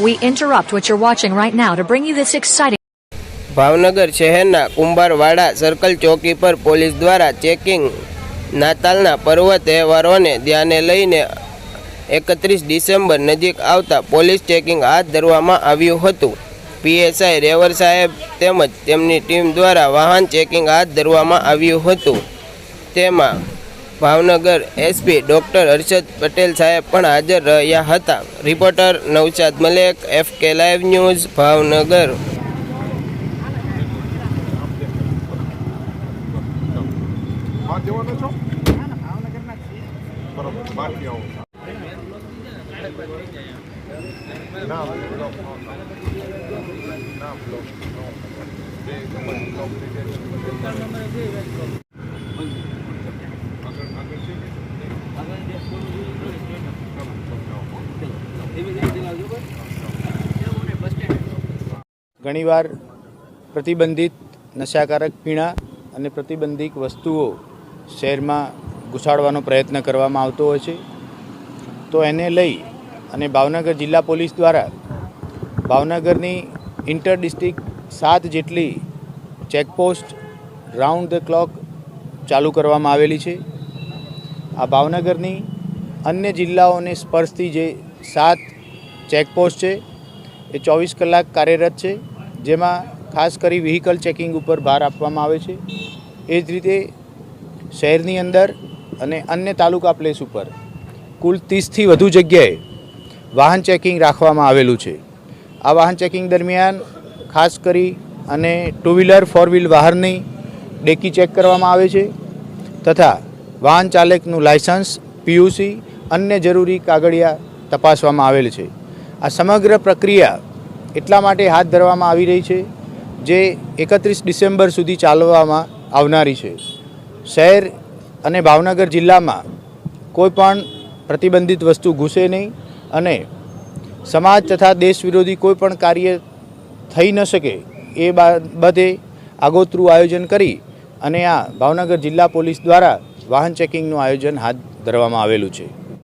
We interrupt what you're watching right now to bring you this exciting Bhavnagar શહેરના Kumbharwada circle ચોકી પર police દ્વારા checking નાતાલના પર્વ તહેવારોને ધ્યાને લઈને એકત્રીસ ડિસેમ્બર નજીક આવતા પોલીસ ચેકિંગ હાથ ધરવામાં આવ્યું હતું. પીએસઆઈ રેવર સાહેબ તેમજ તેમની ટીમ દ્વારા વાહન ચેકિંગ હાથ ધરવામાં આવ્યું હતું. તેમાં ભાવનગર એસપી ડોક્ટર હર્ષદ પટેલ સાહેબ પણ હાજર રહ્યા હતા reporter Naushad Malek F K live news Bhavnagar બહાર જવાનો છો બરોબર બહારથી આવો ના ઘણીવાર પ્રતિબંધિત નશાકારક પીણા અને પ્રતિબંધિત વસ્તુઓ શહેરમાં ઘુસાડવાનો પ્રયત્ન કરવામાં આવતો હોય છે. તો એને લઈ અને ભાવનગર જિલ્લા પોલીસ દ્વારા ભાવનગરની ઇન્ટર ડિસ્ટ્રિક્ટ સાત જેટલી ચેકપોસ્ટ રાઉન્ડ ધ ક્લોક ચાલુ કરવામાં આવેલી છે. આ ભાવનગરની અન્ય જિલ્લાઓને સ્પર્શતી જે સાત ચેકપોસ્ટ છે, એ ચોવીસ કલાક કાર્યરત છે. જેમાં ખાસ કરી વ્હીકલ ચેકિંગ ઉપર ભાર આપવામાં આવે છે. એ જ રીતે શહેરની અંદર અને અન્ય તાલુકા પ્લેસ ઉપર કુલ ત્રીસથી વધુ જગ્યાએ વાહન ચેકિંગ રાખવામાં આવેલું છે. આ વાહન ચેકિંગ દરમિયાન ખાસ કરી અને ટુ વ્હીલર ફોર વ્હીલ વાહનની ડેકી ચેક કરવામાં આવે છે તથા વાહન ચાલકનું લાયસન્સ પીયુસી અન્ય જરૂરી કાગળિયા તપાસવામાં આવેલ છે. આ સમગ્ર પ્રક્રિયા એટલા માટે હાથ ધરવામાં આવી રહી છે, જે એકત્રીસ ડિસેમ્બર સુધી ચાલવામાં આવનારી છે. શહેર અને ભાવનગર જિલ્લામાં કોઈ પણ પ્રતિબંધિત વસ્તુ ઘૂસે નહીં અને સમાજ તથા દેશ વિરોધી કોઈ પણ કાર્ય થઈ ન શકે એ બાબતે આગોતરું આયોજન કરી અને આ ભાવનગર જિલ્લા પોલીસ દ્વારા વાહન ચેકિંગનું આયોજન હાથ ધરવામાં આવેલું છે.